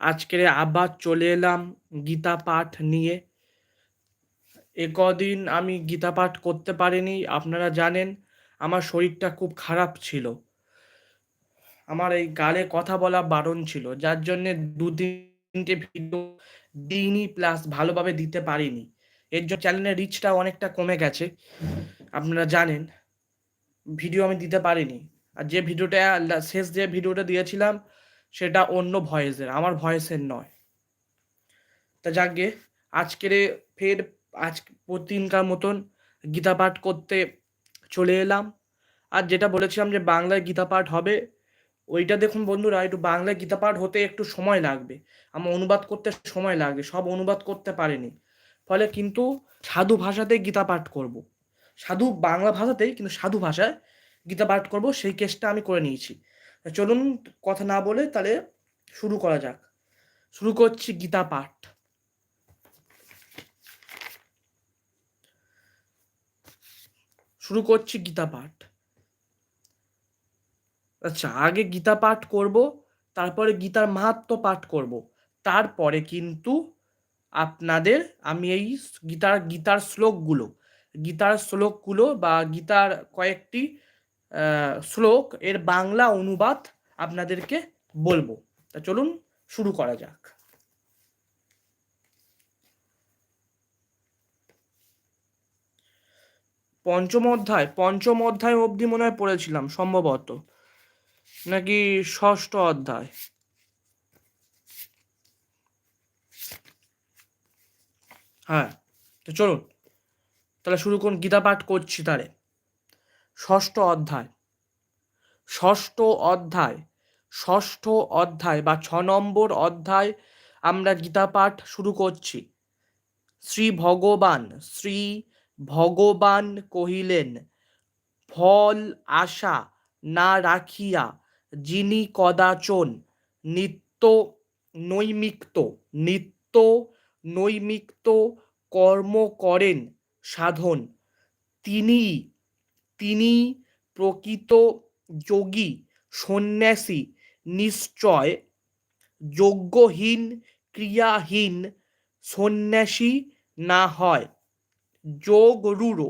আজকে আবার চলে এলাম গীতা পাঠ নিয়ে। এ কদিন আমি গীতা পাঠ করতে পারিনি, আপনারা জানেন, আমার শরীরটা খুব খারাপ ছিল। আমার এই গালে কথা বলা বারণ ছিল, যার জন্য দু তিনটে ভিডিও দিইনি, প্লাস ভালোভাবে দিতে পারিনি। এর জন্য চ্যানেলের রিচটা অনেকটা কমে গেছে, আপনারা জানেন। ভিডিও আমি দিতে পারিনি। আর যে ভিডিওটা শেষ যে ভিডিওটা দিয়েছিলাম সেটা অন্য ভয়েসের, আমার ভয়েসের নয়। তা যাকে আজকের ফের আজ প্রতিদিনকার মতন গীতা পাঠ করতে চলে এলাম। আর যেটা বলেছিলাম যে বাংলায় গীতা পাঠ হবে, ওইটা দেখুন বন্ধুরা, একটু বাংলায় গীতা পাঠ হতে একটু সময় লাগবে। আমার অনুবাদ করতে সময় লাগবে, সব অনুবাদ করতে পারেনি। ফলে কিন্তু সাধু ভাষাতেই গীতা পাঠ করব। সাধু বাংলা ভাষাতেই, কিন্তু সাধু ভাষায় গীতা পাঠ করব, সেই কেসটা আমি করে নিয়েছি। চলুন কথা না বলে তাহলে শুরু করা যাক। শুরু করছি গীতা পাঠ। শুরু করছি গীতা পাঠ। আচ্ছা আগে গীতা পাঠ করব, তারপরে গীতার মাহাত্ম পাঠ করব। তারপরে কিন্তু আপনাদের আমি এই গীতার গীতার শ্লোকগুলো গীতার শ্লোকগুলো বা গীতার কয়েকটি শ্লোক এর বাংলা অনুবাদ আপনাদেরকে বলব। তা চলুন শুরু করা যাক। পঞ্চম অধ্যায় পঞ্চম অধ্যায় অবধি মনে হয় পড়েছিলাম, সম্ভবত। নাকি ষষ্ঠ অধ্যায়? হ্যাঁ তো চলুন। তাহলে শুরু করুন, গীতা পাঠ করছি তারে ষষ্ঠ অধ্যায়। ষষ্ঠ অধ্যায় ষষ্ঠ অধ্যায় বা ছ নম্বর অধ্যায় আমরা গীতা পাঠ শুরু করছি। শ্রী ভগবান শ্রী ভগবান কহিলেন, ফল আশা না রাখিয়া যিনি কদাচন নিত্য নৈমিক্ত নিত্য নৈমিক্ত কর্ম করেন সাধন তিনি তিনি প্রকৃত যোগী সন্ন্যাসী নিশ্চয় যোগ্যহীন ক্রিয়াহীন সন্ন্যাসী না হয়। যোগ রূঢ়।